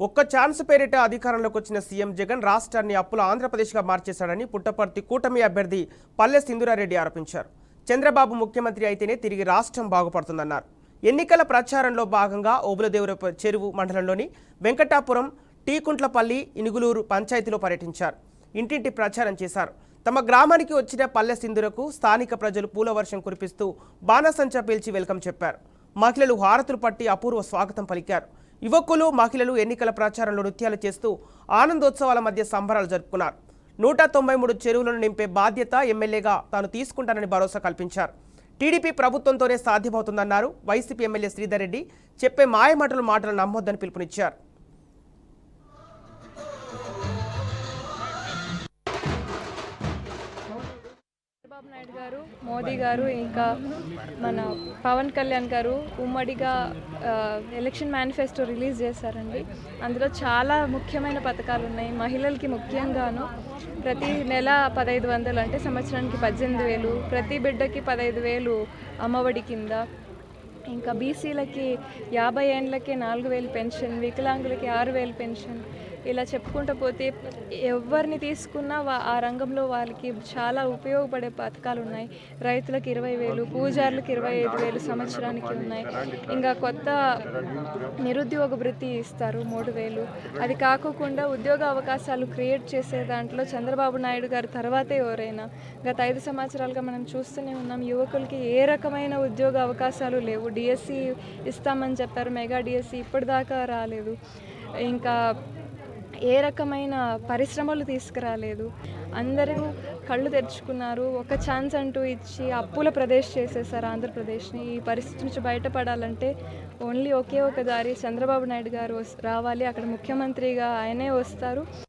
ఒక్క ఛాన్స్ పేరిట అధికారంలోకి వచ్చిన సీఎం జగన్ రాష్ట్రాన్ని అప్పుల ఆంధ్రప్రదేశ్గా మార్చేశాడని పుట్టపర్తి కూటమి అభ్యర్థి పల్లె సింధురారెడ్డి ఆరోపించారు. చంద్రబాబు ముఖ్యమంత్రి అయితేనే తిరిగి రాష్ట్రం బాగుపడుతుందన్నారు. ఎన్నికల ప్రచారంలో భాగంగా ఓబులదేవుర చెరువు మండలంలోని వెంకటాపురం టీకుంట్లపల్లి ఇనుగులూరు పంచాయతీలో పర్యటించారు. ఇంటింటి ప్రచారం చేశారు. తమ గ్రామానికి వచ్చిన పల్లె సింధురకు స్థానిక ప్రజలు పూల వర్షం కురిపిస్తూ బాణసంచా పీల్చి వెల్కమ్ చెప్పారు. మహిళలు హారతులు పట్టి అపూర్వ స్వాగతం పలికారు. యువకులు మహిళలు ఎన్నికల ప్రచారంలో నృత్యాలు చేస్తూ ఆనందోత్సవాల మధ్య సంబరాలు జరుపుకున్నారు. నూట తొంభై మూడు చెరువులను నింపే బాధ్యత ఎమ్మెల్యేగా తాను తీసుకుంటానని భరోసా కల్పించారు. టీడీపీ ప్రభుత్వంతోనే సాధ్యమవుతుందన్నారు వైసీపీ ఎమ్మెల్యే శ్రీధర్ రెడ్డి. చెప్పే మాయమాటలు మాటలు నమ్మొద్దని పిలుపునిచ్చారు. చంద్రబాబు నాయుడు గారు మోదీ గారు ఇంకా మన పవన్ కళ్యాణ్ గారు ఉమ్మడిగా ఎలక్షన్ మేనిఫెస్టో రిలీజ్ చేశారండి. అందులో చాలా ముఖ్యమైన పథకాలు ఉన్నాయి. మహిళలకి ముఖ్యంగాను ప్రతి నెల పదహైదు వందలు అంటే సంవత్సరానికి పద్దెనిమిది వేలు ప్రతి బిడ్డకి పదహైదు వేలు అమ్మఒడి కింద ఇంకా బీసీలకి యాభై ఏండ్లకి నాలుగు వేలు పెన్షన్ వికలాంగులకి ఆరు వేలు పెన్షన్ ఇలా చెప్పుకుంటూ పోతే ఎవరిని తీసుకున్నా వా- ఆ రంగంలో వాళ్ళకి చాలా ఉపయోగపడే పథకాలు ఉన్నాయి. రైతులకు ఇరవై వేలు పూజారులకు ఇరవై ఐదు వేలు సంవత్సరానికి ఉన్నాయి. ఇంకా కొత్త నిరుద్యోగ వృత్తి ఇస్తారు మూడు వేలు. అది కాకోకుండా ఉద్యోగ అవకాశాలు క్రియేట్ చేసే దాంట్లో చంద్రబాబు నాయుడు గారు తర్వాతే ఎవరైనా. గత ఐదు సంవత్సరాలుగా మనం చూస్తూనే ఉన్నాం యువకులకి ఏ రకమైన ఉద్యోగ అవకాశాలు లేవు. డిఎస్సి ఇస్తామని చెప్పారు మెగా డిఎస్సి ఇప్పటిదాకా రాలేదు. ఇంకా ఏ రకమైన పరిశ్రమలు తీసుకురాలేదు. అందరూ కళ్ళు తెరుచుకున్నారు. ఒక ఛాన్స్ అంటూ ఇచ్చి అప్పుల ప్రదేశ్ చేసేసారు ఆంధ్రప్రదేశ్ని. ఈ పరిస్థితి నుంచి బయటపడాలంటే ఓన్లీ ఒకే ఒక దారి చంద్రబాబు నాయుడు గారు రావాలి. అక్కడ ముఖ్యమంత్రిగా ఆయనే వస్తారు.